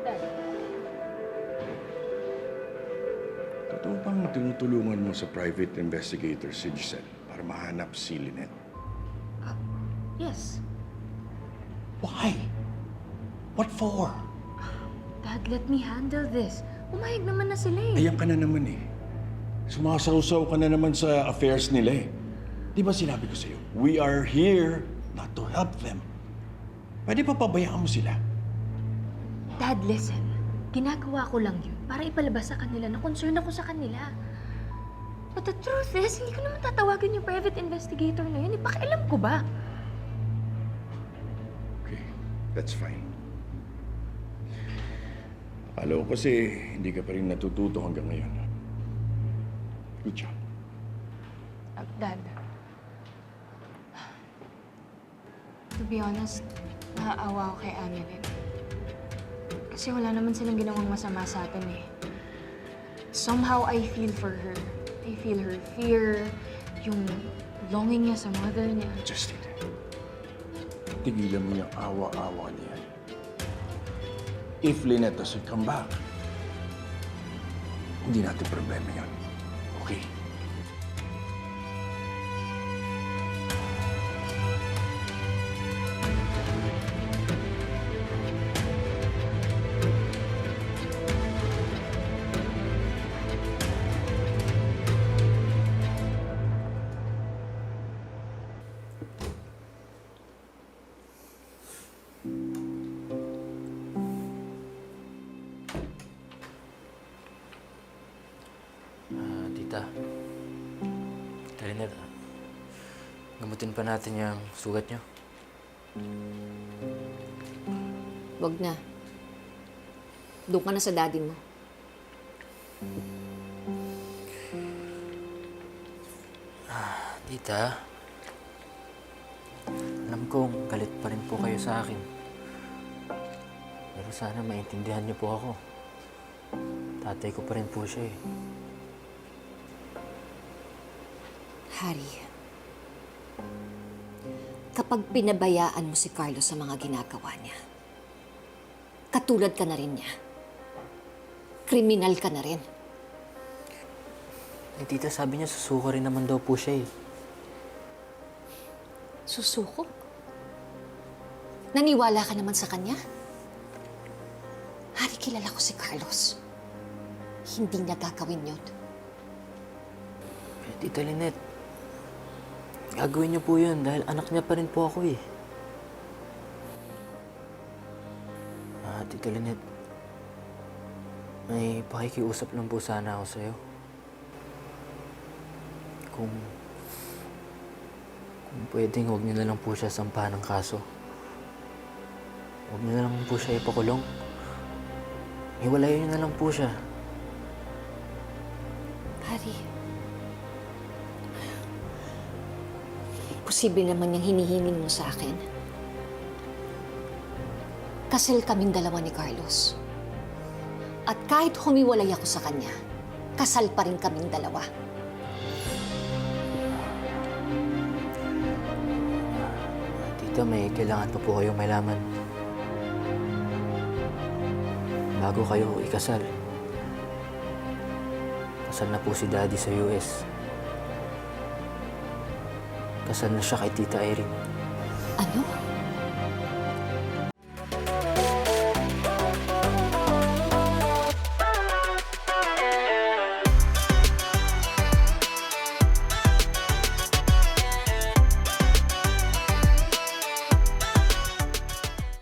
Dad, totoo bang tinutulungan mo sa private investigator si Giselle para mahanap si Lynette? yes. Why? What for? Dad, let me handle this. Umayag naman na sila eh. Ayan ka na naman eh. Sumasawsaw ka na naman sa affairs nila eh. Di ba sinabi ko sa'yo, we are here not to help them. Pwede pa pabayaan mo sila? Dad, listen. Ginagawa ko lang yun para ipalabas sa kanila na concern ako sa kanila. But the truth is, hindi ko naman tatawagan yung private investigator na yun. Ipakialam ko ba? Okay, that's fine. Akala ko kasi hindi ka pa rin natututo hanggang ngayon. Good job. Uh, Dad. To be honest, naaawa ako kay Annalyn. Kasi wala naman silang ginawang masama sa atin eh. Somehow I feel for her. I feel her fear, yung longing niya sa mother niya. Justin, tigilan mo yung awa-awa niya. If Lynette doesn't come back, hindi natin problema yun. Ah, Lynette, ah. Gamutin pa natin yung sugat niyo. Wag na. Doon ka na sa daddy mo. Tita, alam kong galit pa rin po kayo sa akin. Pero sana maintindihan niyo po ako. Tatay ko pa rin po siya eh. Harry, kapag pinabayaan mo si Carlos sa mga ginagawa niya, katulad ka na rin niya. Kriminal ka na rin. Eh, tita, sabi niya susuko rin naman daw po siya eh. Susuko? Naniwala ka naman sa kanya? Harry, kilala ko si Carlos. Hindi niya gagawin yun. Eh, Tita Lynette, gagawin niyo po yun dahil anak niya pa rin po ako eh. Ah, Tita Lynette, may pakikiusap lang po sana ako sa'yo. Kung, kung pwedeng huwag niyo na lang po siya sampahan ng kaso. Huwag niyo na lang po siya ipakulong. Hiwalayan niyo na lang po siya. Harry. Posible naman yung hinihiling mo sa akin. Kasal kaming dalawa ni Carlos. At kahit humiwalay ako sa kanya, kasal pa rin kaming dalawa. Tita, may kailangan pa po kayong malaman. Bago kayo ikasal, kasal na po si Daddy sa US. Kasal na siya kay Tita Irene. Ano?